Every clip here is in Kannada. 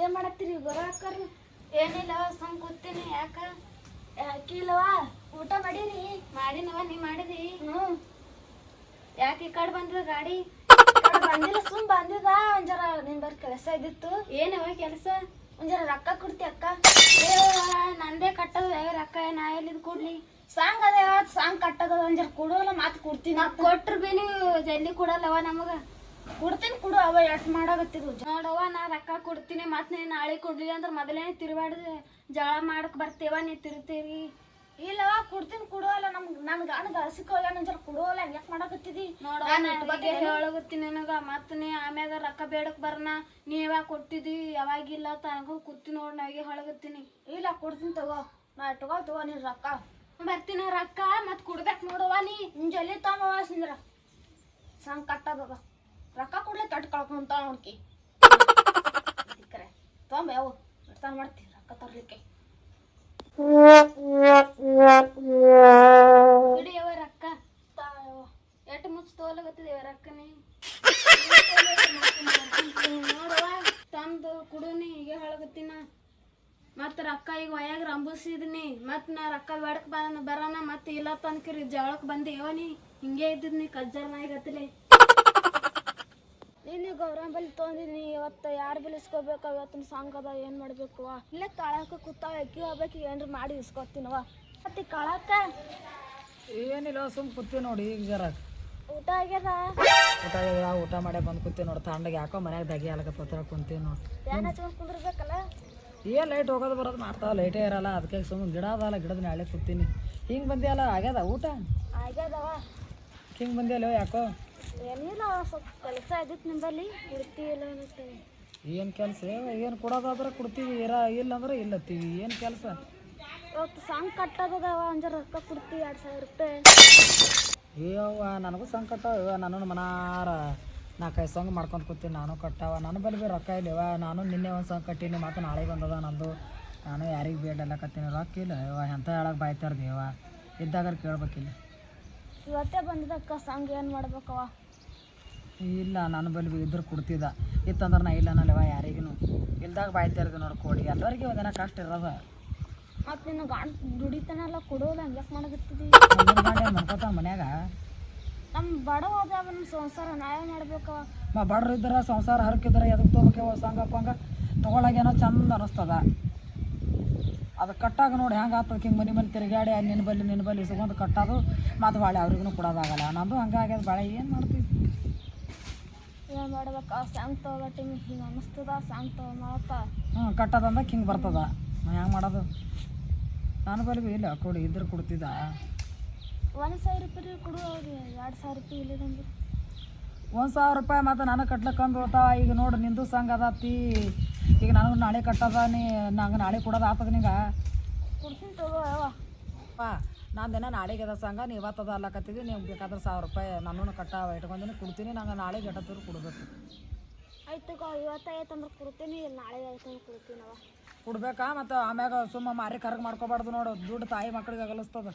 ಏನ್ ಮಾಡತ್ತೀರಿ? ಬರಾಕರಿ. ಏನಿಲ್ಲವ ಸುಮ್ ಕೂತೀನಿ. ಯಾಕ? ಯಾಕಿಲ್ಲವ ಊಟ ಮಾಡೀರಿ? ಮಾಡಿನವ ನೀ ಮಾಡಿದಿ? ಹ್ಮ್ ಯಾಕೆ ಈ ಕಡೆ ಬಂದಿದ ಗಾಡಿ? ಬಂದಿಲ್ಲ ಸುಮ್ ಬಂದಿದ ಒಂದ್ ಜರ ನಿನ್ ಬರ್ ಕೆಲಸ ಇದ್ದಿತ್ತು. ಏನವ ಕೆಲಸ? ಒಂದ್ ಜರ ರೊಕ್ಕ ಕೊಡ್ತಿ ಅಕ್ಕ. ನಂದೇ ಕಟ್ಟದ ರೊಕ್ಕ ನಾ ಎಲ್ಲಿದ್ ಕೊಡ್ಲಿ? ಸಾಂಗ್ ಅದೇ ಸಾಂಗ್ ಕಟ್ಟದ ಒಂಜರ ಜರ ಕೊಡೋಲ್ಲ ಮಾತು ಕೊಡ್ತೀನಿ ನಾ ಕೊಟ್ರ ಬಿ ನೀವು ಜಲ್ದಿ ಕೊಡಲ್ಲವ ನಮಗ. ಕೊಡ್ತೀನಿ ಕೊಡು ಅವ ಎಷ್ಟ್ ಮಾಡಾಕತ್ತಿರು ನೋಡವ್ವ ನಾ ರೊಕ್ಕ ಕೊಡ್ತೀನಿ ಮತ್ತೆ ನೀ ನಾಳೆ ಕೊಡ್ಲಿಲ್ಲ ಅಂದ್ರೆ ಮೊದಲೇ ತಿರುವಾಡ್ದು ಜಗಳ ಮಾಡಕ್ ಬರ್ತೇವ ನೀ ತಿರುತ್ತೀರಿ ಇಲ್ಲವ ಕೊಡ್ತೀನಿ ಕೊಡುವಲ್ಲ ನಮ್ ನನ್ ಗಾಣ ಹಸಿಕೋಲ್ಲ ನನ್ ಜರ ಕೊಡುವಲ್ಲ ಯಾಕೆ ಮಾಡಾಕತ್ತಿದಿ? ನಾನ್ ಇಟ್ಕೊತೀನಿ. ಹೇಳಗತ್ತೀನಿ ನನಗ ಮತ್ತ ನೀ ಆಮ್ಯಾಗ ರೊಕ್ಕ ಬೇಡಕ್ ಬರ್ನ ನೀ ಯಾವಾಗ ಕೊಟ್ಟಿದಿ ಯಾವಾಗಿಲ್ಲ ತನಗೂ ಕೂತಿ ನೋಡ್ ನಾಗೆ ಹೊಳಗತ್ತೀನಿ ಇಲ್ಲ ಕೊಡ್ತೀನಿ ತಗೋ ನಾ ಇಟ್ಕೋ ತಗೋ ನೀನ್ ರೊಕ್ಕ. ಬರ್ತೀನಿ ರೊಕ್ಕ ಮತ್ ಕೊಡ್ಬೇಕು ನೋಡವ್ವ ನೀ. ನಿನ್ ಜಲ್ದಿ ತಮ್ಮ ಸಿಂದ್ರ. ಸಾಂಗ್ ಕಟ್ಟದ ರೊಕ್ಕ ಕೊಡ್ಲೆ ತಟ್ ಕಳ್ಕೊಂತ ನೋಡ್ಕಿ ಸಿಕ್ಕರೆ ತೊಂಬೆ ಅವು ಎಡ್ತಾನ ಮಾಡ್ತಿ, ರೊಕ್ಕ ತರ್ಲಿಕ್ಕೆ. ಹಿಡಿಯವ ರೊಕ್ಕ. ಎಟ್ಟು ಮುಚ್ಚ ತೋಲಗತ್ತಿದೇವ ರೊಕ್ಕನಿ ನೋಡುವ, ತಂದು ಕುಡುನಿ ಈಗ ಹೇಳಗತ್ತಿನ ಮತ್ ರೊಕ್ಕ ಈಗ ಒಯ್ಯಾಗ ರಂಬಿಸಿದ್ನಿ ಮತ್ ನಾ ರೊಕ್ಕ ಬೇಡಕ್ ಬಂದ ಬರೋಣ ಮತ್ತೆ ಇಲ್ಲ ತಂದ್ಕಿರಿ ಜಗಳಕ್ ಬಂದಿ ನೀ. ಹಿಂಗೆ ಇದ್ದಿದ್ನಿ ಕಜ್ಜಾರ ನಾಯಿಗತ್ತಲೆ ನೀನು ಗೌರಂಬಲ್ಲಿ ತೊಗೊಂಡಿನಿ ಇವತ್ತು ಯಾರು ಬಿಲ್ ಇಸ್ಕೋಬೇಕು ಇವತ್ತಿನ ಸಾಂಗ್ ಅದ ಏನು ಮಾಡಬೇಕು ಇಲ್ಲೇ ಕಳಕ ಕೂತಾವ ಅಕ್ಕಿ ಹೋಗ್ಬೇಕು ಏನ್ರ ಮಾಡಿ ಇಸ್ಕೊತೀನವ ಮತ್ತೆ ಕಳಕ? ಏನಿಲ್ಲ ಸುಮ್ ಕೂತೀವಿ ನೋಡಿ ಈಗ ಜರ. ಊಟ ಆಗ್ಯದ? ಊಟ ಆಗ್ಯದ ಊಟ ಮಾಡಿ ಬಂದು ಕುತ್ತಿ ನೋಡಿ ತಂಡಗೆ ಯಾಕೋ ಮನ್ಯಾಗ ದಗಿ ಆಲಕತ್ತ ಕುಂತೀವಿ ನೋಡಿ. ಫ್ಯಾನ್ ಹಚ್ಕೊಂಡು ಕುಂದಿರ್ಬೇಕಲ್ಲ? ಏನ್ ಲೈಟ್ ಹೋಗೋದು ಬರೋದು ಮಾಡ್ತಾವ ಲೈಟೇ ಇರಲ್ಲ ಅದಕ್ಕೆ ಸುಮ್ ಗಿಡ ಅದಲ್ಲ ಗಿಡದ ನಾಳೆ ಕೂತೀನಿ ಹಿಂಗೆ ಬಂದಿಯಲ್ಲ ಆಗ್ಯದ ಊಟ? ಆಗ್ಯದವ ಹಿಂಗೆ ಬಂದಿಯಲ್ಲ ಯಾಕೋ? ಏನಿಲ್ಲ ಸ್ವಲ್ಪ ಕೆಲಸ ನಿಂಬಲ್ಲಿ. ಇಲ್ಲ ಏನು ಕೆಲಸ? ಏನು ಕೊಡೋದಾದ್ರೆ ಕೊಡ್ತೀವಿ. ಇರ ಇಲ್ಲ ಅಂದ್ರೆ ಇಲ್ಲತ್ತೀವಿ. ಏನು ಕೆಲಸ? ಇವತ್ತು ಸಾಂಗ್ ಕಟ್ಟೋದವ ಜರ ರೊಕ್ಕ ಕೊಡ್ತೀವಿ ಎರಡು ಸಾವಿರ ರೂಪಾಯಿ. ಅಯ್ಯವ್ವ ನನಗೂ ಸಂಕಟ ಇವ ನಾನು ಮನಾರ ನಾಲ್ಕೈದು ಸಂಗ್ ಮಾಡ್ಕೊಂಡು ಕೂತೀನಿ. ನಾನು ಕಟ್ಟಾವ. ನಾನು ಬಲ್ಲಿ ಬಿ ರೊಕ್ಕ ಇಲ್ಲವ. ನಾನು ನಿನ್ನೆ ಒಂದು ಸಂಘ ಕಟ್ಟೀನಿ. ಮತ್ತು ನಾಳೆ ಬಂದದ ನಂದು. ನಾನು ಯಾರಿಗೆ ಬೇಡಲ್ಲ ಕತ್ತೀನಿ ರೊಕ್ಕ ಇಲ್ಲ ಇವ. ಎಂಥ ಹೇಳಕ್ಕೆ ಬಾಯ್ತಾರ ದೇವ ಇದ್ದಾಗ ಕೇಳ್ಬೇಕಿಲ್ಲ. ಇವತ್ತೇ ಬಂದಿದ್ದಕ್ಕ ಸಾಂಗ್ ಏನು ಮಾಡ್ಬೇಕವ ಇಲ್ಲ ನಾನು ಬಲ್ಲಿ ಇದ್ರು ಕೊಡ್ತಿದ್ದ. ಇತ್ತಂದ್ರೆ ನಾ ಇಲ್ಲ ನಲ್ಲವ ಯಾರಿಗೂ ಇಲ್ದಾಗ ಬಾಯ್ತಾರ್ದು ನೋಡಿ ಕೊಡಿ ಎಲ್ಲರಿಗೆ ಒಂದಿನ ಕಷ್ಟ ಇರೋದ. ಮತ್ತೆ ನಿನ್ನ ಗಾಣ ದುಡಿತಾನಲ್ಲ ಕೊಡೋಲ್ಲ ಹಂಗೆ ಮಾಡಕತ್ತಿದಿ? ಮನ್ಕೋತ ಮನ್ಯಾಗ. ನಮ್ಮ ಬಡವ ಅದಾವ ನಮ್ಮ ಸಂಸಾರ ನಾವೇ ಮಾಡ್ಬೇಕವ ಮ ಬಡ್ರು ಇದ್ರೆ ಸಂಸಾರ ಹರಕಿದ್ರೆ ಎದಕ್ಕೆ ತೊಗೋಬೇಕವ ಸಂಗಪ್ಪ ಹಂಗ? ತೊಗೊಳಗೇನೋ ಚಂದ ಅನಿಸ್ತದ. ಅದು ಕಟ್ಟಾಗ ನೋಡಿ ಹೆಂಗೆ ಆಗ್ತದೆ ಹಿಂಗೆ ಮನೆ ಮನೆ ತಿರುಗಾಡಿ ಅಲ್ಲಿ ನಿನ್ನ ಬಲ್ಲಿ ನಿನ್ನ ಬಲ್ಲಿ ಇಸ್ಕೊಂಡು ಕಟ್ಟೋದು ಮತ್ತು ಭಾಳ ಅವ್ರಿಗೂ ಕೊಡೋದಾಗಲ್ಲ. ನಂದು ಹಂಗೆ ಆಗ್ಯದ ಭಾಳ ಏನು ಮಾಡ್ತೀವಿ? ಏನು ಮಾಡ್ಬೇಕು? ಆ ಸಾಂಗ್ ತಗೋ ಟೈಮ್ ಹಿಂಗೆ ಅನ್ನಿಸ್ತದ ಸಾಂಗ್ ತಗೋ ಮಾಡತ್ತ ಹ್ಞೂ ಕಟ್ಟೋದಂದಾಗ ಹಿಂಗೆ ಬರ್ತದ. ಹೆಂಗೆ ಮಾಡೋದು? ನಾನು ಬಲ್ಲಿ ಬಿ ಇಲ್ಲ ಕೊಡಿ ಇದ್ರೆ ಕೊಡ್ತಿದ್ದ. ಒಂದು ಸಾವಿರ ರೂಪಾಯಿ ಕೊಡು ಅವ್ರಿಗೆ ಎರಡು ಸಾವಿರ ರೂಪಾಯಿ ಇಲ್ಲಿದಂದು ಒಂದು ಸಾವಿರ ರೂಪಾಯಿ ಮತ್ತು ನನಗೆ ಕಟ್ಲಿಕ್ಕೆ ಕಮ್ಮಿ ಬೀಳ್ತಾವ ಈಗ ನೋಡು ನಿಂದು ಸಂಘ ಅದಾತಿ. ಈಗ ನನಗೆ ನಾಳೆ ಕಟ್ಟದ ನೀ ನಂಗೆ ನಾಳೆ ಕೊಡೋದು ಆತದ ನಿಂಗೆ. ಪಾ ನಂದೇನ ನಾಳೆಗೆ ಅದ ಸಂಘ ನೀವು ಇವತ್ತದ ಅಲ್ಲಕತ್ತಿದ್ವಿ ನೀವು ಬೇಕಾದ್ರೆ ಸಾವಿರ ರೂಪಾಯಿ ನನ್ನೂ ಕಟ್ಟ ಇಟ್ಕೊಂದಿನಿ ಕೊಡ್ತೀನಿ ನಂಗೆ ನಾಳೆ ಎಟ್ಟತ್ತರು ಕೊಡಬೇಕು. ಆಯ್ತು ಅಂದ್ರೆ ಕೊಡ್ತೀನಿ ನಾಳೆ ಆಯ್ತು ಅಂದ್ರೆ ಕೊಡ್ತೀನಿ ಕೊಡ್ಬೇಕಾ? ಮತ್ತು ಆಮ್ಯಾಗ ಸುಮ್ಮ ಮಾರಿ ಕರ್ಗ್ ಮಾಡ್ಕೋಬಾರ್ದು ನೋಡು ದುಡ್ಡು ತಾಯಿ ಮಕ್ಳಿಗೆ ಅಗಲಿಸ್ತದ.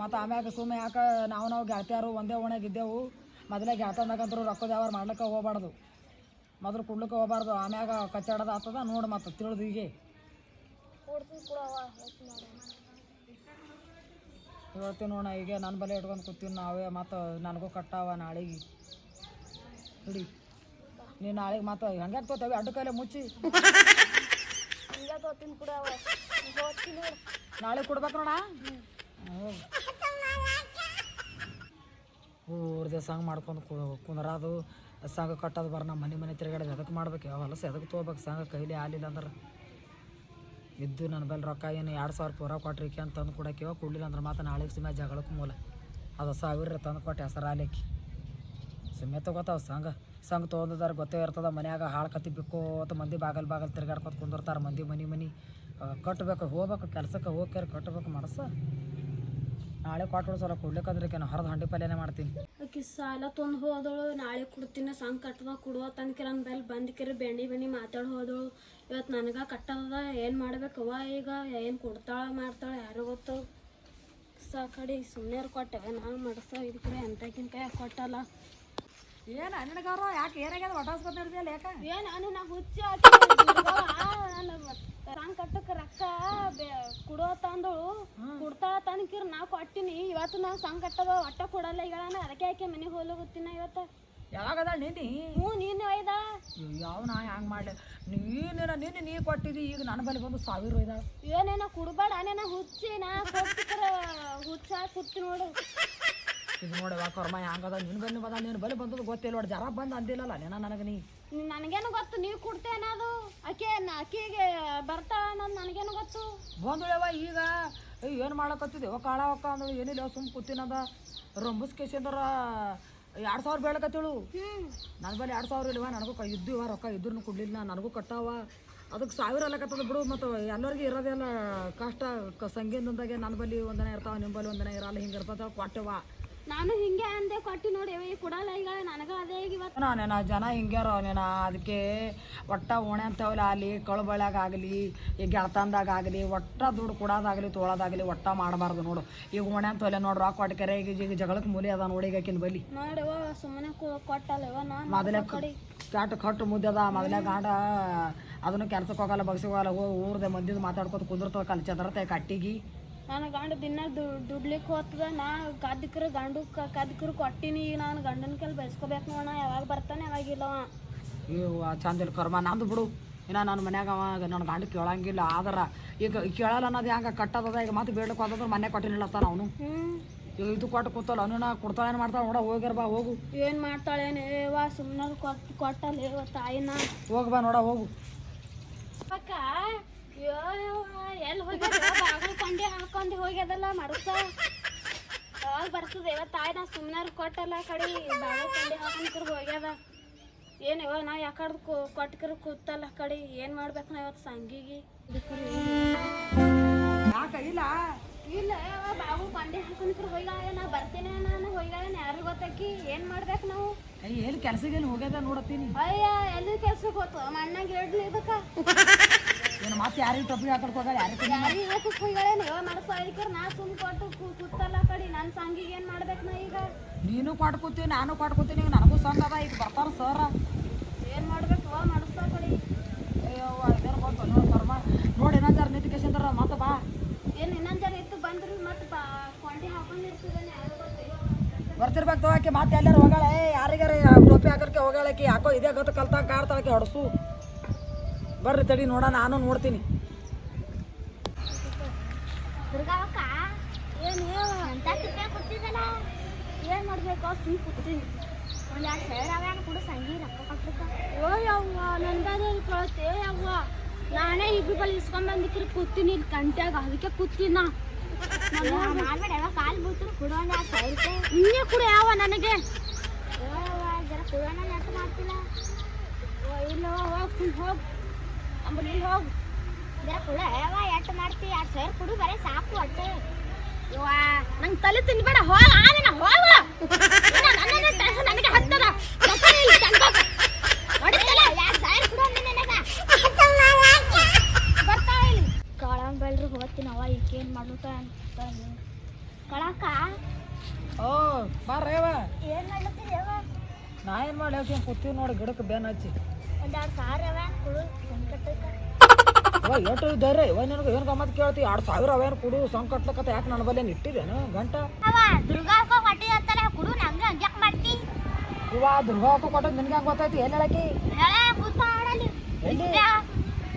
ಮತ್ತು ಆಮ್ಯಾಗ ಸುಮ್ಮ ಯಾಕೆ ನಾವು ನಾವು ಗೆಳತಿಯಾರು ಒಂದೇ ಓಣ್ಯಾಗ ಇದ್ದೆವು. ಮೊದಲೇ ಗೆಳತಂದಾಗಂತರೂ ರೊಕ್ಕದ ವ್ಯವಹಾರ ಮಾಡ್ಲಿಕ್ಕೆ ಹೋಗ್ಬಾರ್ದು. ಮೊದಲು ಕುಡ್ಲಿಕ್ಕೆ ಹೋಗ್ಬಾರ್ದು ಆಮ್ಯಾಗ ಕಚ್ಚಾಡೋದು ಆಗ್ತದ ನೋಡಿ ಮತ್ತೆ ತಿಳಿದು ಹೀಗೆ. ಹೇಳ್ತೀನಿ ನೋಡ. ಈಗ ನನ್ನ ಬಲೆ ಇಟ್ಕೊಂಡು ಕೂತೀವಿ ನಾವೇ ಮತ್ತು ನನಗೂ ಕಟ್ಟಾವ ನಾಳೆಗೆ. ಹಿಡಿ ನೀ ನಾಳೆಗೆ ಮತ್ತು ಹಂಗೆ ತೋತೇವೆ? ಅಡ್ಡ ಕೈಲೆ ಮುಚ್ಚಿ. ನಾಳೆ ಕೊಡ್ಬೇಕು ನೋಡ. ಊರ್ದೆ ಸಂಘ ಮಾಡ್ಕೊಂಡು ಕುಂದ್ರದು ಸಂಘ ಕಟ್ಟೋದು ಬರ ನಮ್ಮ ಮನೆ ಮನೆ ತಿರುಗಾಡೋದು ಎದಕ್ಕೆ ಮಾಡ್ಬೇಕು ಯಾವ ಹೊಲಸ? ಎದಕ್ಕೆ ತೊಗೋಬೇಕು ಸಂಘ ಕೈಲಿ ಆಲಿಲ್ಲ ಅಂದ್ರೆ? ಇದ್ದು ನನ್ನ ಬಲ್ಲಿ ರೊಕ್ಕ ಏನು ಎರಡು ಸಾವಿರ ಪೂರ ಕೊಟ್ರಿಕೆ ಅಂತ ತಂದು ಕೊಡಕ್ಕೆ ಕೊಡಲಿಲ್ಲ ಅಂದ್ರೆ ಮಾತ್ರ ನಾಳೆಗೆ ಸುಮ್ಮನೆ ಜಗಳಕ್ಕೆ ಮೂಲ. ಅದು ಸಾವಿರ ತಂದು ಕೊಟ್ಟು ಹೆಸರು ಆಲಿಕ್ಕೆ ಸುಮ್ಮನೆ ತಗೋತಾವ ಸಂಘ ಸಂಘ ತೊಗೊಂಡಿದ್ದಾರೆ ಗೊತ್ತೇ ಇರ್ತದ, ಮನ್ಯಾಗ ಹಾಳು ಕತ್ತಿ ಬಿಕ್ಕೋತ ಮಂದಿ ಬಾಗಲ್ ಬಾಗಲ್ ತಿರ್ಗಾಡ್ಕೊತ ಕುಂದಿರ್ತಾರೆ ಮಂದಿ ಮನಿ ಮನಿ. ಕಟ್ಟಬೇಕು ಹೋಗ್ಬೇಕು, ಕೆಲಸಕ್ಕೆ ಹೋಗ್ಯಾರ ಕಟ್ಟಬೇಕು ಮನಸ್ಸು. ನಾಳೆ ಕೊಟ್ಟು ಸಲ ಕೊಡ್ಲಿಕ್ಕಂದ್ರೆ ಹರಿದು ಹಂಡಿ ಪಲ್ಯನೇ ಮಾಡ್ತೀನಿ. ಆಕಿ ಸಾಲ ತೊಂದು ಹೋದಳು, ನಾಳೆ ಕೊಡ್ತೀನಿ ಸಂಗ್ ಕಟ್ಟದ ಕೊಡುವ ತಂದ್ಕೆ ನನ್ನ ಬೆಲ್ ಬಂದ್ಕಿರಿ ಬೆಣ್ಣಿ ಬೆಣ್ಣಿ ಮಾತಾಡಿ ಹೋದಳು. ಇವತ್ತು ನನಗೆ ಕಟ್ಟದ ಏನು ಮಾಡ್ಬೇಕವ್ವ ಈಗ? ಏನು ಕೊಡ್ತಾಳ, ಮಾಡ್ತಾಳ, ಯಾರು ಗೊತ್ತು? ಸಾಕಡಿ ಸುಮ್ಮನೆ ಕೊಟ್ಟವೆ ನಾನು ಮಾಡಿಸ್ತಾವ ಇದ್ರೆ ಎಂತಕಿನ ಕೈ ಕೊಟ್ಟಲ್ಲ. ಏನು ನಿನಗಾರ ಯಾಕೆ ಏನಾಗ್ಯದ? ಒಟಾಸ್ಕೊತ ಇರ್ತೀಯಲ್ಲ ಯಾಕ ಏನು ನಾನು ನಾ ಹುಚ್ಚ ಸಾಂಗ್ ಕಟ್ಟಕ್ಕೆ ರೊಕ್ಕ ಕುಡೋ ತಂದಳು ಕುಡ್ತಾಳ ತನಕಿರ್ ನಾ ಕೊಟ್ಟಿನಿ ಇವತ್ತು ನಾ ಸಾಂಗ್ ಕಟ್ಟದ ಒಟ್ಟ ಕೊಡಲ್ಲ ಈಗ ನಾನು ಅದಕ್ಕೆ ಆಕೆ ಮನೆಗೆ ಹೋಗ್ಲೋಗುತ್ತೀನ ಇವತ್ತು? ಯಾವಾಗದ ನೀನಿ ಹ್ಞೂ ನೀನು ಒಯ್ದ? ಯಾವ ನಾ ಹ್ಯಾಂಗೆ ಮಾಡಲಿ? ನೀನು ನಿನ್ನೆ ನೀ ಕೊಟ್ಟಿದ್ದಿ ಈಗ ನನ್ನ ಬಳಿ ಬಂದು ಸಾವಿರ ಇದಾಳ ಏನೇನ ಕುಡ್ಬೇಡ ನೇನ ಹುಚ್ಚಿ ನಾ ಕೊಟ್ಟಿದ್ರ ಹುಚ್ಚ ಕುತ್ತಿ ನೋಡು. ಇದು ನೋಡುವ ಕರ್ಮ ಹ್ಯಾಂಗದ ನಿನ್ನ ಬಲ್ಲಿ ನೀನು ಬಲಿ ಬಂದದ ಬಂದದ್ದು ಗೊತ್ತಿಲ್ಲ ನೋಡಿ ಜರ ಬಂದು ಅಂದಿಲ್ಲಲ್ಲ ನೀನ ನನಗೆ ನೀ. ನನಗೇನು ಗೊತ್ತು ನೀವು ಕುಡ್ತೇನದು ಆಕೆ ಅಕ್ಕಿಗೆ ಬರ್ತಾ ಬರ್ತಾಳ ಅನ್ನೋದು ನನಗೇನು ಗೊತ್ತು? ಬಂದುಳವ ಈಗ. ಏನು ಓ ಕಾಳ ಒಕ್ಕ ಅಂದ್ರೆ ಏನಿಲ್ಲ ಸುಮ್ ಕೂತಿನದ. ರಂಬಸ್ಕೇಶಂದ್ರ ಎರಡು ಸಾವಿರ ಬೇಳಕತ್ತೇಳು. ನನ್ನ ಬಳಿ ಎರಡು ಸಾವಿರ ಇಲ್ವ? ನನಗೂ ಇದ್ದು ಇವ ರೊಕ್ಕ ಇದ್ರೂ ಕೊಡ್ಲಿಲ್ಲ ನನಗೂ ಕಟ್ಟಾವ. ಅದಕ್ಕೆ ಸಾವಿರ ಅಲ್ಲಕತ್ತದ ಬಿಡು ಮತ್ತು ಎಲ್ಲರಿಗೂ ಇರೋದೆಲ್ಲ ಕಷ್ಟ ಸಂಗೀತದಾಗೆ ನನ್ನ ಬಳಿ ಒಂದನೇ ಇರ್ತಾವ ನಿಮ್ಮ ಬಳಿ ಒಂದನೇ ಇರಲ್ಲ ಹಿಂಗೆ ಇರ್ತದ ಕೊಟ್ಟೆವ ನಾನು ಹಿಂಗೆ ಅಂದೆ ಕೊಟ್ಟಿ ನೋಡಿ ಕೊಡಲ್ಲ ಈಗ ನನಗ ಅದೇ ಈಗ ಇವತ್ತು. ನಾನೇನ ಜನ ಹಿಂಗ್ಯಾರ ನೀನ ಅದಕ್ಕೆ ಒಟ್ಟ ಓಣೆ ಅಂತವಲ್ಲ ಅಲ್ಲಿ ಕಳುಬಳ್ಯಾಗ ಆಗಲಿ ಈ ಗೆಳತಂದಾಗ ಆಗಲಿ ಒಟ್ಟ ದುಡ್ಡು ಕೊಡೋದಾಗಲಿ ತೋಳೋದಾಗಲಿ ಒಟ್ಟ ಮಾಡಬಾರ್ದು ನೋಡು. ಈಗ ಓಣೆ ಅಂತವಲ್ಲ ನೋಡು ರೊಕ್ಕ ಕೊಟ್ಟಕೆರೆ ಈಗ ಈಗ ಜಗಳಕ್ಕೆ ಮೂಲೆ ಅದ ನೋಡಿ ಈಗ ಆಕಿನ ಬಲ್ಲಿ. ನೋಡವ ಸುಮ್ಮನೆ ಕೊಟ್ಟಲ್ಲವ ನಾನು ಮೊದಲೇ ಕ್ಯಾಟ್ ಕಟ್ಟು ಮುದ್ದೆ ಅದ ಮೊದಲೇ ಗಾಂಡ ಅದನ್ನು ಕೆಲ್ಸಕ್ಕೆ ಹೋಗಲ್ಲ ಬಗ್ಸಿಗೆ ಹೋಗಲ್ಲ ಹೋಗಿ ಊರ್ದೆ ಮಂದಿದು ಮಾತಾಡ್ಕೊತ ಕುಂದಿರ್ತಾವ ಕಲ್ ಚದ್ರತೆ ಕಟ್ಟಿಗೆ. ನಾನು ಗಂಡ ದಿನ ದುಡ್ಲಿಕ್ಕೆ ಹೋಗ್ತದ. ನಾ ಕದ್ಕರು ಗಂಡು ಕದ್ಕರು ಕೊಟ್ಟಿನಿ. ಈಗ ನಾನು ಗಂಡನ ಕೆಲ್ ಬೆಳೆಸ್ಕೋಬೇಕು ನೋಡ ಯಾವಾಗ ಬರ್ತಾನೆ ಯಾವಾಗ ಇಲ್ಲವ ಇವು ಚಂದ ಇಲ್ಲ ಕರ್ಮ ನಂದು ಬಿಡು. ಇನ್ನ ನನ್ನ ಮನ್ಯಾಗ ಅವ ನನ್ನ ಗಂಡ ಕೇಳಂಗಿಲ್ಲ. ಆದ್ರೆ ಈಗ ಕೇಳಲ್ಲ ಅನ್ನೋದು ಹೆಂಗೆ ಕಟ್ಟದ ಈಗ ಮತ್ತೆ ಬೇಡಕ್ಕೆ ಹೋದ್ರೆ ಮನೆ ಕೊಟ್ಟಿನಿಲ್ಲ ತಾನ ಅವನು. ಈಗ ಇದು ಕೊಟ್ಟು ಕೂತಲ್ಲ ಅವನ ಕೊಡ್ತಾಳೆ ಏನು ಮಾಡ್ತಾಳೆ ನೋಡ. ಹೋಗ್ಯಾರ ಬಾ ಹೋಗು. ಏನು ಮಾಡ್ತಾಳೇನೆ ವಾ ಸುಮ್ಮನೆ ಕೊಟ್ಟು ಕೊಟ್ಟಲ್ಲ ತಾಯಿನ. ಹೋಗ್ಬಾ ನೋಡ ಹೋಗು. ಅಕ್ಕ ಎಲ್ಲಿ ಹೋಗ್ಯದ ಹಾಕೊಂಡಿ ಕೊಂಡಿ ಹಾಕೊಂಡು ಹೋಗ್ಯದಲ್ಲ ಮಡಸ. ಯಾವಾಗ ಬರ್ತದೆ ಯಾವ ತಾಯಿ ನಾ ಸುಮ್ಮನೆ ಕೊಟ್ಟಲ್ಲ ಕಡೆ. ಬಾಳೆಕಂಡಿ ಕೊಂಡಿ ಹೋಗ್ಯದ. ಏನ್ ಇವಾಗ ನಾ ಯಾಕಡ್ದು ಕೊಟ್ಕರ್ ಕೂತಲ್ಲ ಕಡೆ. ಏನ್ ಮಾಡ್ಬೇಕು ನಾ ಇವತ್ತು ಸಂಗಿಗೆ? ಇಲ್ಲ? ಇಲ್ಲ ಬಾಗಲ್ ಕೊಂಡಿ ಹಾಕೊಂಡ್ಕರ್ ಹೋಗ್ಯಾಳ. ನಾ ಬರ್ತೀನಿ ನಾನು ಹೋಗ್ಯಾಳ ಯಾರು ಗೊತ್ತಾಕಿ? ಏನ್ ಮಾಡ್ಬೇಕು ನಾವು? ಎಲ್ಲಿ ಕೆಲಸಕ್ಕೆ ಹೋಗ್ಯದ ನೋಡತ್ತೀನಿ. ಅಯ್ಯ ಎಲ್ಲಿ ಕೆಲ್ಸಕ್ಕೆ ಹೋತು? ಮಣ್ಣಾಗ ಹೇಳಿ ಇದಕ್ಕ. ಏನು ಮತ್ತೆ ಯಾರಿಗೆ ಟೊಪ್ಪಿ ಹಾಕಡ್ಕ ಹೋಗಲ್ಲ ಯಾರಿಗೆ ಯಾರಿಗೆ ಹಾಕಕ್ ಹೋಗ್ಯಾಳೆ ನೀವ ಮನಸ್ಸು ಅದಕ್ಕೆ ನಾ ಸುಮ್ ಕೊಟ್ಟು ಕೂ- ಕೂತಲ್ಲ ಕಡಿ ನನ್ನ ಸಂಗಿಗೆ ಏನು ಮಾಡ್ಬೇಕು ನಾ ಈಗ? ನೀನು ಕೊಟ್ಕೋತೀನಿ ನಾನು ಕೊಟ್ಕೋತೀನಿ ಈಗ ನನಗೂ ಸಂಘ ಅದ ಈಗ ಬರ್ತಾರ ಸರ್ ಏನು ಮಾಡ್ಬೇಕು ಮಾಡಿಸ್ತಾ ಮನಸ್ಸ ಕಡಿ. ಅಯ್ಯೋ ಇದೇನು ಬಂತು ನೋಡಿ ಕರ್ಮ. ನೋಡಿ ಇನ್ನೊಂದು ಜರ ನಿಂತ್ಕೇಶಂದ್ರ ಮತ್ತೆ ಬಾ. ಏನು ಇನ್ನೊಂದು ಜನ ಇತ್ತು ಬಂದ್ರಿ ಮತ್ತೆ ಬಾ. ಕೊಂಡಿ ಹಾಕೊಂಡಿರ್ತಿದ್ದಾನೆ ಯಾರು ಗೊತ್ತಿಲ್ಲ ಬರ್ತಿರ್ಬೇಕು ತಗೋಕೆ ಮತ್ತೆ ಎಲ್ಲರೂ ಹೋಗಾಳೆ. ಯಾರಿಗಾರ ಟೋಪಿ ಹಾಕೋಕೆ ಹೋಗಾಳಕ್ಕೆ ಯಾಕೋ ಇದೇ ಗೊತ್ತು ಕಲ್ತಾಗ ಕಾಡ್ತಾಳಕ್ಕೆ ಹೊಡಸು. ಬರ್ರಿ ತಡಿ ನೋಡ ನಾನು ನೋಡ್ತೀನಿ. ಏನ್ ಮಾಡ್ಬೇಕು? ಕೂತೀನಿ ಒಂದ್ ಎರಡು ಸಾವಿರ ಕೂಡ ಸಂಗಿ ರೊಕ್ಕ ಓ ಯವ್ವ ನಂದಾದ ಕಳತೆ ಯವ್ವ. ನಾನೇ ಇಬ್ರು ಬಳಿ ಇಸ್ಕೊಂಡ್ ಬಂದಿಕ್ರಿ ಕೂತೀನಿ ಇಲ್ಲಿ ಕಂಟ್ಯಾಗ ಅದಕ್ಕೆ ಕೂತೀನ ಮಾಡ್ಬೇಡ ಯಾವ ಕಾಲ್ ಬೀಳ್ತು ಕೊಡೋ ಒಂದು ಎರಡು ಸಾವಿರ ರೂಪಾಯಿ ಇನ್ನೇ ಕೂಡ ಯಾವ ನನಗೆ? ಜರ ಕೊಡೋಣ ನೆಟ್ಟು ಮಾಡ್ತಿಲ್ಲ ಇಲ್ಲ ಹೋಗ್ ಹೋಗ್. ಅಂಬಲಿ ಹೋಗ್. ಜರ ಕೊಡ ಯಾವ ಎಟ್ಟು ಮಾಡ್ತಿ? ಎರಡು ಸಾವಿರ ಕೊಡು ಬರೀ ಸಾಕು ಅಟ್ಟೆ ಯವ್ವ ನಂಗೆ ತಲೆ ತಿನ್ಬೇಡ ಹೋಗ ಆಮೇಲೆ ಹೋಗ. ನನಗೆ ಹತ್ತದ. ಹೊಡಿತಲ್ಲ ಎರಡು ಸಾವಿರ ಕೊಡು ಅಂದೆ ನನಗೆ ಬರ್ತಾವ ಇಲ್ಲಿ ಕಾಳಂಗ್ ಬೆಳ್ರಿ ಹೋಗ್ತೀನಿ ಅವ ಈಕೇನು ಮಾಡ್ಲಕ್ಕ ಅಂತ ಕಳಕ? ಓ ಬರ್ರೇವ ಏನು ಮಾಡ್ಲತ್ತೀರಿ ನಾ ಏನು ಮಾಡಿ ಕೂತೀವಿ ನೋಡಿ ಗಿಡಕ್ಕೆ ಬೇನ್ ಹಚ್ಚಿ. ಎಷ್ಟು ಧೈರ್ಯ ಇವ ನಿನಗೆ ಏನು ಗಮ್ಮತ್ ಕೇಳ್ತಿ ಎರಡು ಸಾವಿರ ಅವೇನು ಕೊಡು ಸಂಗ್ ಕಟ್ಲಕತ್ತ ಯಾಕೆ ನನ್ನ ಬಲ್ಲೇನು ಇಟ್ಟಿದ್ದೇನು ಗಂಟ? ಇವ ದುರ್ಗಾವಕ್ಕ ಕೊಟ್ಟದ್ ನಿನ್ಗೆ ಹೆಂಗೆ ಗೊತ್ತೈತಿ ಎಲ್ಲಿ ಹೇಳಕಿ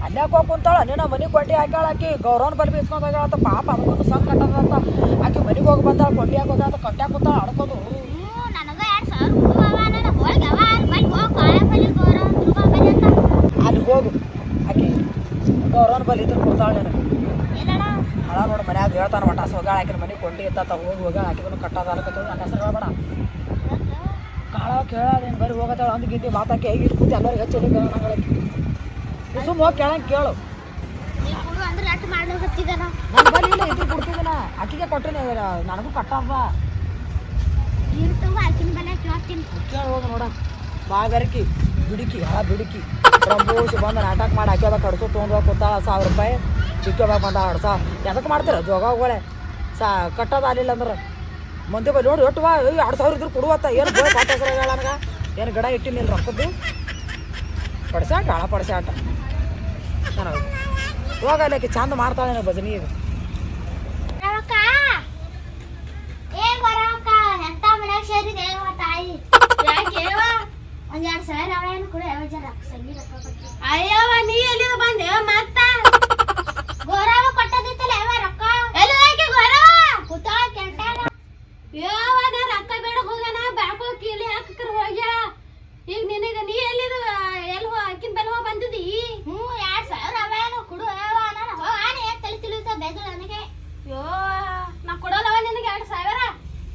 ಅಲ್ಲೇ. ಹೋಗಿ ಕುಂತಾಳ ನೀನು ಮನೆ ಕೊಂಡಿ ಹಾಕ್ಯಾಳ ಆಕಿ ಗೌರವನ ಬಲಿ ಬೀಸ್ಕೊಂಡ್ ಹೋಗ್ಯಾಳತ್ತ ಪಾಪ ಅದಕ್ಕೊಂದು ಸಂಗ್ ಕಟ್ಟದಂತ ಆಕಿ ಮನೆಗೆ ಹೋಗಿ ಬಂದಾಳ ಕೊಂಡಿ ಹಾಕೋದ ಅಂತ ಕೂತಾಳ ಆಡ್ಕೋದು ನನಗೆ ಎರಡು ಸಾವಿರ ಕೊಡು ಅವ ನಾನು ಹೋಗಿ ಅವ ಬೈ ಹೋಗಿ ಕಾಳ ಬಲಿ ಗೌರವ ದುರ್ಗಾ ಬಲಿ ಅಂತ ಅಲ್ಲಿ ಹೋಗು. ಆಕಿ ಗೌರವನ ಬಲಿ ಇದ್ರ ಕೊಡ್ತಾಳೆ ನೀನು. ಏನಣ್ಣ? ಹಳ ನೋಡಿ ಮನ್ಯಾಗ ಹೇಳ್ತಾನೆ ಒಟ್ಟ ಹೋಗಾಳ ಆಕಿನ ಮನೆ ಕೊಂಡಿ ಇತ್ತ ಹೋಗಿ ಹೋಗ ಆಕಿಗೂ ಕಟ್ಟೋದ ಅನ್ಕೋತ ನನ್ನ ಹೆಸರು ಹೇಳ್ಬೇಡ. ಕಾಳ ಕೇಳೋದೇನು ಬರೀ ಹೋಗತ್ತಾಳ ಅಂದ್ ಗಿದ್ದಿ ಮಾತಾಕಿ ಹೇಗೆ ಇರ್ಕೂತಿ ಎಲ್ಲರಿಗೆ ಹೆಚ್ಚು ನಂಗಳಕ್ಕೆ ಸುಮ್ಮ ಹೋಗಿ ಕೇಳಂಗೆ ಕೇಳು. ಬಲ್ಲಿ ಆಕಿಗೆ ಕೊಟ್ಟಿನಿ ನನಗೂ ಕಟ್ಟಪ್ಪ ಕೇಳಿ ಹೋಗಿ ನೋಡ. ಬಾಗರಿಕಿ ಬಿಡುಕಿ ಹಳ ಬಿಡುಕಿ ರಂಬೂಸಿ ಬಂದು ನಾಟಕ ಮಾಡಿ ಹಾಕ್ಯದ ಕಡ್ಸು ತೊಗೊಂಡೋಗಿ ಕೂತಾಳ, ಸಾವಿರ ರೂಪಾಯಿ ಚಿಕ್ಕೋಬೇಕು ಬಂದ ಆಡ್ಸ ಎದಕ್ಕೆ ಮಾಡ್ತೀರ? ಜೋಗಗಳೇ ಸಾ, ಕಟ್ಟೋದು ಆಗಲಿಲ್ಲ ಅಂದ್ರೆ. ಮಂದಿ ಬಲ್ಲಿ ನೋಡಿ, ಒಟ್ಟು ಎರಡು ಸಾವಿರ ಇದ್ರು ಕೊಡುವತ್ತ ಏನು ಹೇಳ ನನಗೆ. ಏನು ಗಡ ಇಟ್ಟಿನಿಲ್ಲ ರೊಕ್ಕದ್ದು? ಪಡಿಸ್ಯಾಟ ಅಳ ಪಡಿಸ್ಯಾಟ. ನನಗೆ. ಹೋಗಲ್ಲ ಆಕಿ ಚಂದ ಮಾಡ್ತಾಳೆ ಭಜನಿ ಈಗ ರವಕ್ಕ ಏ ಬರವಕ್ಕ ಎಂತ ಮನ್ಯಾಗ ಸೇರಿದೆ ಯವ್ವ ತಾಯಿ ಯಾಕೆವ ಒಂದ್ ಎರಡ್ ಸಾವಿರ ಅವೇನು ಕೂಡ ಯಾವ ಜನ ಸಂಗೀತ ರೊಕ್ಕ ನೀ ಎಲ್ಲಿದ ಬಂದೆ? ಮತ್ತ ಗೋರಾವ ಕೊಟ್ಟದಿತ್ತಲ್ಲ ಯಾವ ರೊಕ್ಕ ಎಲ್ಲಿ ಹೋಗಿ ಗೊರವ ಕೂತಾಳ ಕೆಂಟಾಗ ಯವ್ವ ನಾ ರೊಕ್ಕ ಬೇಡ ಹೋಗಣ ಬ್ಯಾಕೋ ಕೀಲಿ ಹಾಕಕ್ರ ಹೋಗ್ಯಾಳ ಈಗ ನಿನಗ ನೀ ಎಲ್ಲಿದ ಎಲ್ಲಿ ಅಕ್ಕಿನ ಬೆಲೆ ಹೋಗಿ ಬಂದಿದ್ದಿ ಹ್ಞೂ ಎರಡ್ ಸಾವಿರ ಅವೇನು ಕೊಡು ಯಾವ ನಾನು ಹೋಗಾನೆ ತಲೆ ತಿಳಿತ ಬೆದು ನನಗೆ ಯೋ ನಾ ಕೊಡಲ್ಲವ ನಿನಗೆ ಎರಡು ಸಾವಿರ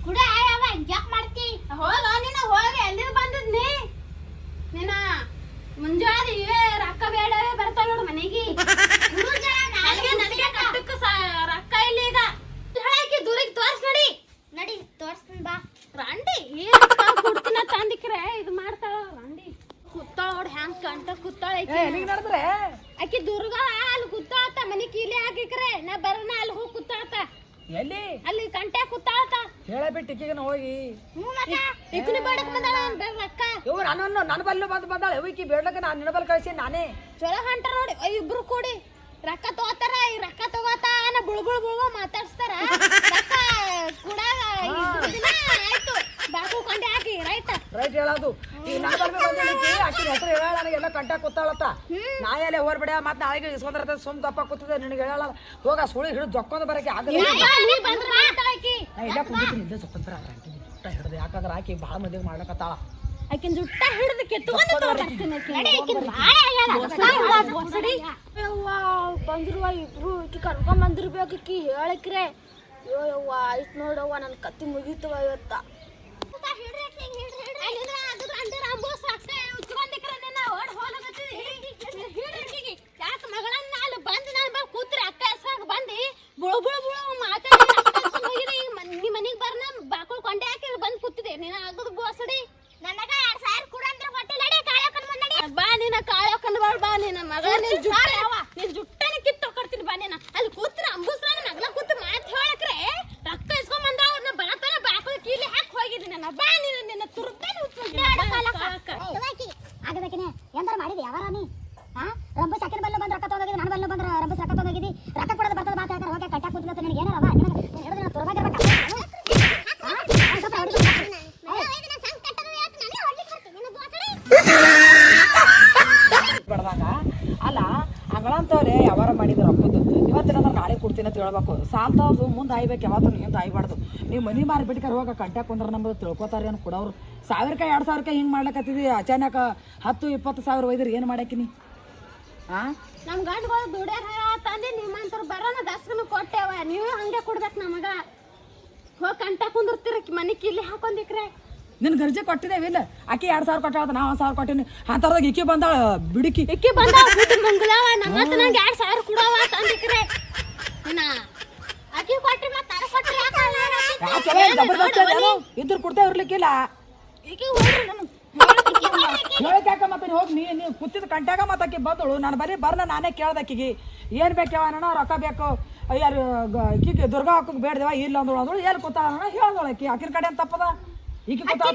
ಕುಡ ಯಾವ ಯಾಕೆ ಮಾಡ್ತಿ ಹೋಗ ನೀನು ಹೋಗಿ ಎಲ್ಲಿಂದ ಬಂದಿದ್ನಿ ನೀನ ಮುಂಜಾನೆ ಇವೇ ರೊಕ್ಕ ಬೇಡವೇ ಬರ್ತಾವ ನೋಡು ಮನೆಗೆ ಕುಡು ಜನ ನನಗೆ ನನಗೆ ಕಟ್ಟಕ್ಕ ಸ- ರೊಕ್ಕ ಇಲ್ಲ ಈಗ ಹೇಳಕ್ಕೆ ದೂರಿಗೆ ತೋರ್ಸ್ ನೋಡಿ ನಡಿ ತೋರ್ಸ್ತೀನಿ ಬಾ ರಂಡಿ ಕುಡ್ತಿನ ತಂದಿಕ್ರೆ ಇದು ಮಾಡ್ತಾಳ ರಂಡಿ ಕುತ್ತಾಳ ನೋಡ್ ಹ್ಯಾಂಗ್ ಕಂಟ ಕುತ್ತಾಳ ಏ ಎಲ್ಲಿಗೆ ನಡೆದ್ರೆ ಆಕಿ ದುರ್ಗ ಅಲ್ಲಿ ಕುತ್ತಾಳತ ಮನಿ ಕೀಲಿ ಹಾಕಿಕ್ರೆ ನಾ ಬರೋಣ ಅಲ್ಲಿ ಹೋಗಿ ಕುತ್ತಾಳತ ಎಲ್ಲಿ ಅಲ್ಲಿ ಕಂಟೆ ಕುತ್ತಾಳತ ಹೇಳಬಿಟ್ಟು ಇಕ್ಕಿಗೆ ಹೋಗಿ ಹ್ಞೂ ಮತ್ತೆ ಇಕ್ನಿ ಬೇಡಕ್ ಬಂದಾಳ ಬೇಡ ರೊಕ್ಕ ಇವ್ ನನ್ನ ನನ್ನ ಬಲ್ಲು ಬಂದು ಬಂದಾಳೆ ಇವ್ಕಿ ಬೇಡ್ಲಕ್ಕ ಕಳಿಸಿ ನಾನೇ. ಚಲೋ ಹೊಂಟಾರ ನೋಡಿ. ಇಬ್ರು ಕೂಡಿ ರೊಕ್ಕ ತಗೋತಾರ ಈ ರೊಕ್ಕ ತಗೋತಾನ ನಾ ಬುಳ್ ಬುಳ್ ಬುಳ್ ಮಾತಾಡ್ಸ್ತಾರ. ರೊಕ್ಕ ಕೂಡ ಆಯ್ತು. ಬಾಕು ಕೊಂಡೆ ಹಾಕಿ ರೈಟ್? ರೈಟ್ ಹೇಳೋದು. ಈ ನಾ ಬಂದಿದ್ದಕ್ಕೆ ಆಕಿನ ಹೆಸರು ಹೇಳ ನನಗೆಲ್ಲ ಕಂಟ ಕೂತಾಳತ್ತ. ನಾ ಎಲ್ಲ ಹೋಗ್ಬಿಡ ಮತ್ತೆ ನಾಳೆಗೆ ಇಸ್ಕೊಂಡ್ರ ಸುಮ್ ದಪ್ಪ ಕೂತದೆ ನಿನಗೆ ಹೇಳಲ್ಲ. ಹೋಗ ಸುಳಿ ಹಿಡಿದು ಜೊಕ್ಕೊಂದು ಬರಕ್ಕೆ ಆಗಲ್ಲ ನೀ ಇಲ್ಲ ಕುಂದಿದ್ದೀನಿ ಇಲ್ಲೇ ಬರ ಹಿಡಿದು ಯಾಕಂದ್ರೆ ಆಕಿ ಭಾಳ ಮಂದಿಗೆ ಮಾಡ್ಲಕತ್ತಾಳ. ಆಕಿನ ಜುಟ್ಟ ಹಿಡಿದು ಕಿತ್ಕೊಂಡು ಯವ್ವ ಬಂದಿರುವ ಇಬ್ರು. ಈಕಿ ಕರ್ಕೊಂಡ್ ಬಂದಿರ್ಬೇಕು. ಈಕಿ ಹೇಳಕ್ರೆ. ಅಯ್ಯೋ ಯವ್ವ ಆಯ್ತು ನೋಡವ್ವ ನನ್ನ ಕತ್ತಿ ಮುಗೀತವ ಇವತ್ತ. ಮಾತಾಡಿ ಮನಿಗೆ ಬರ್ನ ಬಾಕುಳ್ ಕೊಂಡೆ ಹಾಕಿ ಬಂದು ಕೂತಿದೆ. ನೀನು ಆಗದು ಬೋಸಡಿ ನನಗ ಎರಡ್ ಸಾವಿರ ಕೊಡು ಅಂದ್ರೆ ಕೊಟ್ಟಿಲ್ಲ ನಡಿ ನಡಿ ಬಾ ನಿನ್ನ ಕಾಳಕ್ಕಂದ್ ಬಾಳ್ ಬಾ ನಿನ್ನ ಮಗ ನಿನ್ ಜುಟ್ಟ ನಿನ್ ಜುಟ್ಟನ ಕಿತ್ತು ಕೊಡ್ತೀನಿ ಬಾ ನೀನ. ಅಲ್ಲಿ ಕೂತ್ರ ಅಂಬುಸ್ರಾನ ಮಗ್ಲ ಕೂತು ಮಾತ್ ಹೇಳಕ್ರೆ ರೊಕ್ಕ ಇಸ್ಕೊಂಡ್ ಬಂದ ಅವ್ರನ್ನ ಬರತಾನ ಬಾಕುಳ ಕೀಲಿ ಹಾಕಿ ಹೋಗಿದ್ದೀನಿ ನನ್ನ ಬಾ ನಿನ್ನ ನಿನ್ನ ತುರ್ತಾನೆ ಆಗಬೇಕಿನೇ ಎಂದಾರ ಮಾಡಿದಿ ಯಾವಾರ ನೀ ಹಾ ರಂಬು ಸಕ್ಕರೆ ಬಲ್ಲ ಬಂದು ರೊಕ್ಕ ತಗೊಂಡೋಗಿದ್ದು ನಾನು ಬಲ್ಲ ಬಂದ್ರೆ ರಂಬು ರೊಕ್ಕ ತಗೊಂಡೋಗಿದ್ದಿ ರೊಕ್ಕ ಕೊಡೋದು ಬರ್ತದ ಮಾತು ಹೇಳ್ತಾರೆ ಹೋಗಿ ಕಟ್ಟಾಕ್ ಕೂತಿದ್ದ ನಿನಗೆ ಏನಾರವ ನಿನಗೆ ನೀನು ಹೇಳಿದ್ರೆ ನಾನು ತುರ್ಬಾಗಿರ್ಬೇಕು ಬಡ್ದಾಗ ಅಲ್ಲ ಹಂಗಳಂತವ್ರೆ ಯಾವಾರ ಮಾಡಿದ್ರು ರೊಕ್ಕದ್ದು ಇವತ್ತಿನ ನಾಳೆ ಕೊಡ್ತೀನಿ ಅಂತ ಹೇಳ್ಬೇಕು. ಸಾಲ್ತಾವ್ದು ಮುಂದೆ ಆಯ್ಬೇಕು ಯಾವತ್ತು ಹಿಂದೆ ಆಯ್ಬಾರ್ದು ನೀವು ಮನಿ ಮಾರಿ ಬಿಟ್ಕರ ಹೋಗ ಕಂಟ್ಯಾಕ್ ಕುಂದ್ರೆ ನಮ್ದು ತಿಳ್ಕೊತಾರೆ ಏನು ಕೊಡೋರು. ಸಾವಿರಕ್ಕೆ ಎರಡು ಸಾವಿರಕ್ಕೆ ಹಿಂಗೆ ಮಾಡ್ಲಕತ್ತಿದ್ವಿ ಅಚಾನಕ ಹತ್ತು ಇಪ್ಪತ್ತು ಸಾವಿರ ಒಯ್ದ್ರೆ ಏನು ಮಾಡಾಕಿನಿ ಹಾಂ ನಮ್ಮ ಗಂಡುಗಳು ದುಡ್ಯಾರ ತಂದೆ ನಿಮ್ಮಂತರು ಬರೋಣ ದಸ್ಕನ ಕೊಟ್ಟೆವ ನೀವು ಹಂಗೆ ಕೊಡ್ಬೇಕು ನಮಗ. ಹೋಗಿ ಕಂಟ ಕುಂದಿರ್ತೀರ ಮನೆ ಕಿಲ್ಲಿ ಹಾಕೊಂಡಿಕ್ರೆ ನಿನ್ನ ಗರ್ಜೆ ಕೊಟ್ಟಿದ್ದೇವೆ ಇಲ್ಲ? ಆಕಿ ಎರಡು ಸಾವಿರ ಕೊಟ್ಟಾಳ ನಾ ಒಂದು ಸಾವಿರ ಕೊಟ್ಟಿನಿ. ಅಂಥವ್ರದಾಗ ಈಕಿ ಬಂದಾಳ ಬಿಡುಕಿ. ಇಕ್ಕಿ ಬಂದ ಮಂಗಳವ ನಮ್ಮ ಹತ್ರ ನಂಗೆ ಎರಡ್ ಸಾವಿರ ಕೊಡವ ತಂದಿಕ್ರೆ ಇದ್ರ ಕೊಡ್ತಾ ಇರ್ಲಿಕ್ಕಿಲ್ಲ ಹೇಳ್ಕ್ಯಾಕ ಮತ್ತೆ ಹೋಗಿ ನೀ ನೀವು ಕೂತಿದ್ ಕಂಟ್ಯಾಗ ಮತ್ತಾಕಿ ಆಕಿ ಬಂದಳು ನಾನು ಬರೀ ಬರ್ನ ನಾನೇ ಕೇಳ್ದೆ ಆಕಿಗೆ ಏನು ಬೇಕ್ಯಾವ ಅಣ್ಣ ರೊಕ್ಕ ಬೇಕು ಯಾರು ಈಕಿಗೆ ದುರ್ಗಾ ಹಾಕೋಕೆ ಬೇಡ್ದೇವ ಇಲ್ಲ ಅಂದಳು ಅಂದಳು ಎಲ್ಲಿ ಕೂತಾಳ ಅಣ್ಣ ಹೇಳ್ದಳು ಆಕಿ ಆಕಿನ ಕಡೆ ಅಂತ ತಪ್ಪದ ಈಕಿ ಕೂತಾಳ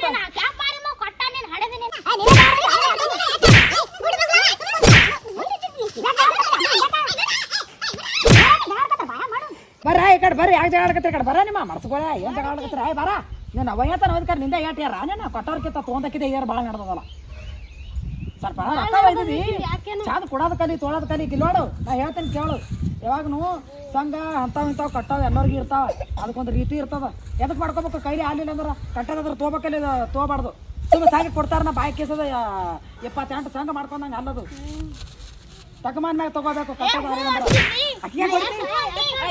ಬರ್ರ ಈ ಕಡೆ ಬರ್ರಿ ಯಾಕೆ ಜಗಳ ಆಡಕತ್ತೀರಿ ಈ ಕಡೆ ಬರ ನಿಮ್ಮ ಮನಸ್ಸುಗಳ ಏನು ಜಗಳ ಆಡಕತ್ತೀರಿ ಆಯ್ ಬರ. ನೀನು ಅವಯ್ಯತ ನೋದ್ಕರ ನಿಂದ ಏಟ್ ಯಾರ ನೀನು ಕೊಟ್ಟವ್ರಕ್ಕಿಂತ ತೊಗೊಂಡಕ್ಕಿದೆ ಯಾರು ಭಾಳ ನಡೆದಲ್ಲ ಸ್ವಲ್ಪ ಒಯ್ದಿದಿ? ಚಾದ ಕೊಡೋದು ಕಲಿ ತೊಳೋದು ಕಲಿ ಇಲ್ಲಿ ನಾ ಹೇಳ್ತೀನಿ ಕೇಳು. ಯಾವಾಗನು ಸಂಘ ಅಂಥವು ಇಂಥವು ಕಟ್ಟಾವ ಎಲ್ಲರಿಗೂ ಇರ್ತಾವ. ಅದಕ್ಕೊಂದು ರೀತಿ ಇರ್ತದ. ಎದಕ್ಕೆ ಮಾಡ್ಕೋಬೇಕು? ಕೈಲಿ ಆಗ್ಲಿಲ್ಲ ಅಂದ್ರೆ ಕಟ್ಟದಾದ್ರೆ ತೊಗೋಬೇಕಲ್ಲಿ ತೋಬಾರ್ದು. ಸುಮ್ಮನೆ ಸಾಗಿ ಕೊಡ್ತಾರ ನಾ ಬಾಯಿ ಕೇಸದ ಇಪ್ಪತ್ತೆಂಟು ಸಂಘ ಮಾಡ್ಕೊಂಡಂಗೆ ಅಲ್ಲದು. ತಕಮಾನ್ ಮ್ಯಾಗ ತಗೋಬೇಕು ಕಟ್ಟೋದು ಆಲಿಲ್ಲ ಅಂದ್ರೆ ಅಕ್ಕಿಗೆ ಕೊಡ್ತೀನಿ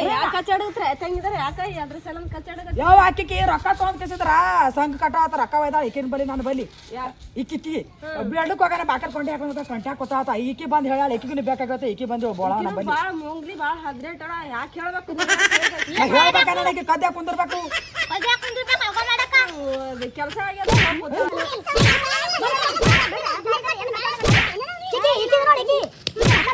ಯಾಕೆ ಕಚ್ಚಾಡಿದ್ರೆ ತಂಗಿದಾರೆ ಯಾಕೆ ಅದ್ರ ಸಲ ಕಚ್ಚಾಡ ಯಾವ ಆಕಿಗೆ ರೊಕ್ಕ ತೊಗೊಂಡ್ ಕೇಸಿದ್ರ ಸಂಘ ಕಟ್ಟಾತ ರೊಕ್ಕ ಒಯ್ದಾಳ ಈಕಿನ ಬಲಿ ನನ್ನ ಬಲಿ ಇಕ್ಕಿಕ್ಕಿ ಬೆಳ್ಳಕ್ಕೆ ಹೋಗಾನ ಬಾಕರ್ ಕೊಂಡಿ ಹಾಕೊಂಡ್ ಕಂಟ್ಯಾಗ ಕೊತ್ತಾತ ಈಕಿ ಬಂದ್ ಹೇಳ ಈಕಿಗೂ ಬೇಕಾಗತ್ತೆ ಈಕಿ ಬಂದು ಬೋಳ ನಮ್ಮ ಬಲಿ ಭಾಳ ಮುಂಗ್ಲಿ ಭಾಳ ಹದ್ರೇಟಳ ಯಾಕೆ ಹೇಳ್ಬೇಕು ನಾ ಹೇಳ್ಬೇಕಾದ್ರೆ ಈಕಿ ಕದ್ದೆ ಕುಂದಿರ್ಬೇಕು ಕೆಲಸ ಆಗ್ಯದ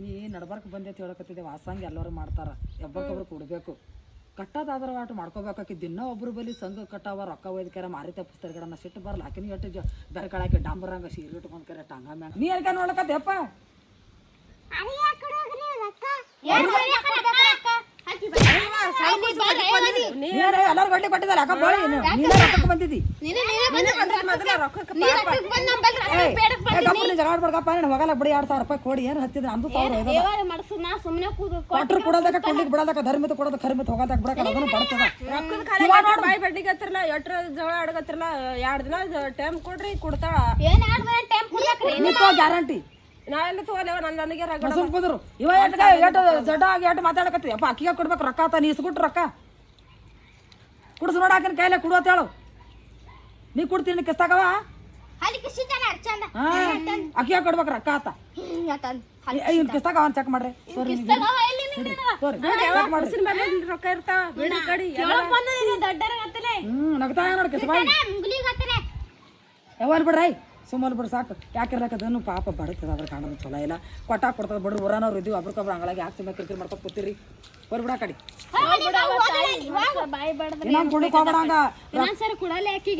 ನೀ ನಡ್ಬರ್ಕ್ ಬಂದೆ ಹೇಳಕತ್ತಿದ್ದೆ, ವಾಸಂಗ್ ಎಲ್ಲರೂ ಮಾಡ್ತಾರ ಒಬ್ಬರಿಗೊಬ್ರು ಕೊಡಬೇಕು. ಕಟ್ಟದಾದ್ರ ಆಟ ಮಾಡ್ಕೋಬೇಕಾಕಿ ದಿನ ಒಬ್ರು ಬಲಿ ಸಂಘ ಕಟ್ಟಾವ, ರೊಕ್ಕ ಒಯ್ದಕ್ಯಾರ ಮಾರಿತ ಗಿಡನ ಸಿಟ್ಟು ಬರಲ್ಲ ಆಕಿನ ಎಟ್ಟು ಜ ಬೇರೆ ಕಳಾಕಿ ಡಾಂಬರಂಗ ಸೀರೆ ಇಟ್ಕೊಂಡ್ ಕರೆ ಟಂಗ ಮ್ಯಾಗ. ನೀ ಯಾರು ನೋಡ್ಲಕತ್ತೇಪ್ಪ ನೀನೇ ಎಲ್ಲಾರು ಗಡ್ಡಿ ಕೊಟ್ಟಿದ್ದಲ್ಲ ಅಕ್ಕ ಬೋಳಿ ನೀನೇ? ರೊಕ್ಕಕ್ಕೆ ಬಂದಿದ್ದಿ? ಮೊದಲ ರೊಕ್ಕಕ್ಕೆ ಜಗಳ ಆಡ್ಬಾರ್ದಪ್ಪ ನಾನು ಹೋಗಲ್ಲ ಬಿಡಿ ಎರಡ್ ಸಾವಿರ ರೂಪಾಯಿ ಕೊಡಿ ಏನು ಹತ್ತಿದ್ರೆ ಅಂದು ಸಾವಿರ ಮಡ್ಸು ನಾ ಸುಮ್ಮನೆ ಕೂದು ಕೊಟ್ರು ಕೊಡೋದಕ್ಕ ಕೊಡ್ಲಿಕ್ಕೆ ಬಿಡೋದಕ್ಕ ಧರ್ಮಿತ ಕೊಡೋದು ಕರ್ಮಿತ ಹೋಗೋದಕ್ಕೆ ಬಿಡಕ್ಕೆ ಅದನ್ನು ಬರ್ತದ. ರೊಕ್ಕದ ಖಾಲಿ ಬಾಯಿ ಬಡ್ಡಿಗತ್ತಿರಲ್ಲ ಎಟ್ರ ಜಗಳ ಆಡಗತ್ತಿರಲ್ಲ ಎರಡು ದಿನ ಟೈಮ್ ಕೊಡ್ರಿ ಕೊಡ್ತಾಳ. ಏನು ಟೈಮ್ ಗ್ಯಾರಂಟಿ. ನಾ ಎಲ್ಲ ತಗೋಲೇವ ನನ್ನ ನನಗೆ ರಗಡ ಸುಮ್ ಕುಂದ್ರು. ಇವ ಎಟ್ಟ ಎಟ್ಟು ಜಡ ಆಗಿ ಎಟ್ಟು ಮಾತಾಡಕತ್ತಿ. ಅಪ್ಪ ಅಕ್ಕಿಗೆ ಕೊಡ್ಬೇಕು ರೊಕ್ಕ ಆತ ನೀ ಇಸ್ಬಿಟ್ರು ರೊಕ್ಕ. ಕುಡ್ಸ್ ನೋಡಾಕಿನ ಕೈಲೇ ಕೈಲೇ ಅಂತ ಹೇಳು. ನೀ ಕುಡ್ತೀನಿ ಕಿಸ್ತಾಗವ ಅಲ್ಲಿ ಕಿಸಿತಾನ ಅರ್ಚಂದ ಕೊಡ್ಬೇಕು ರೊಕ್ಕ ಆತ. ಇವ್ನ ಕಿಸ್ತಾಗ ಅವ್ನ ಚೆಕ್ ಮಾಡ್ರಿ. ತೋರಿ ರೊಕ್ಕ ಇರ್ತಾವ? ಕಡಿ. ಹ್ಮ್ ನಗ್ತಾ ನೋಡಿ ಕಿಸ್ಬಾ ಬಿಡ್ರೈ? ಸುಮ್ಮನೆ ಬಿಡು ಸಾಕು. ಯಾಕಿರ್ಲಕ್ಕದನ್ನು ಪಾಪ ಬಡತದ ಅದ್ರ ಕಾಣೋದು ಚಲೋ ಇಲ್ಲ. ಕೊಟ್ಟಾಗ ಕೊಡ್ತದ ಬಡ್ರು ಊರನವ್ರು ಇದ್ದೀವಿ ಒಬ್ರಿಗೊಬ್ರು ಹಂಗಾಗಿ ಯಾಕೆ ಸುಮ್ಮನೆ ಕಿರಿಕಿರಿ ಮಾಡ್ಕೊ ಕೂತಿರಿ? ಬರ್ಬಿಡ ಕಡಿ.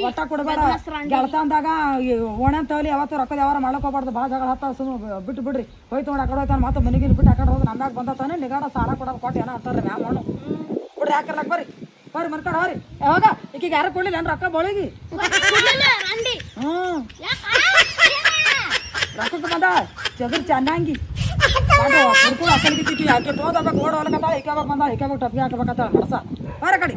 ಒಟ್ಟ ಕೊಡಬೇಡ. ಓಣಂತವಲಿ ಯಾವತ್ತು ರೊಕ್ಕದ ಯಾವಾರ ಮಾಡ್ಕೋಬಾರ್ದು ಭಾಳ ಜಗಳ ಹತ್ತ ಬಿಟ್ಟು ಬಿಡ್ರಿ. ಹೋಯ್ತು ನೋಡಿ ಆ ಕಡೆ ಹೋಯ್ತಾನ ಮತ್ತೆ ಮನೆಗೆ ಬಿಟ್ಟು ಆ ಕಡೆ ಹೋದ್ ನಮ್ಯಾಗ ಬಂದತಾನೆ, ನಿಗಾಡ ಸಾಲ ಕೊಡೋದು ಕೊಟ್ಟು ಏನೋ ಅಂತಾರ ಮ್ಯಾಮ್ ಬಿಡ್ರಿ ಯಾಕಿರ್ಲಕ್ ಬರ್ರಿ. ಬರ್ರಿ ಮನ್ಕಡೆ ಹೋರಿ ಯಾವಾಗ ಈಕಿಗೆ ಯಾರು ಕೊಡ್ಲಿಲ್ಲ? ಏನ್ ರೊಕ್ಕ ಬೋಳಿಗಿ? ಹ್ಮ್ ರೊಕ್ಕಕ್ಕೆ ಬಂದ ಚದುರ್ ಚೆನ್ನಾಗಿ. ಕುಡ್ಕೊಂಡು ಅಸಲಿಗಿತ್ತಿ ಆಕೆ ತೋದಬೇಕು ಓಡ್ ಹೊಲಕತ್ತಾಳ ಈಕೆ ಬಂದ ಈಕೆ ಟಪ್ಪಿಗೆ ಹಾಕಬೇಕಂತ ನಡ್ಸ. ಬಾರ ಕಡಿ.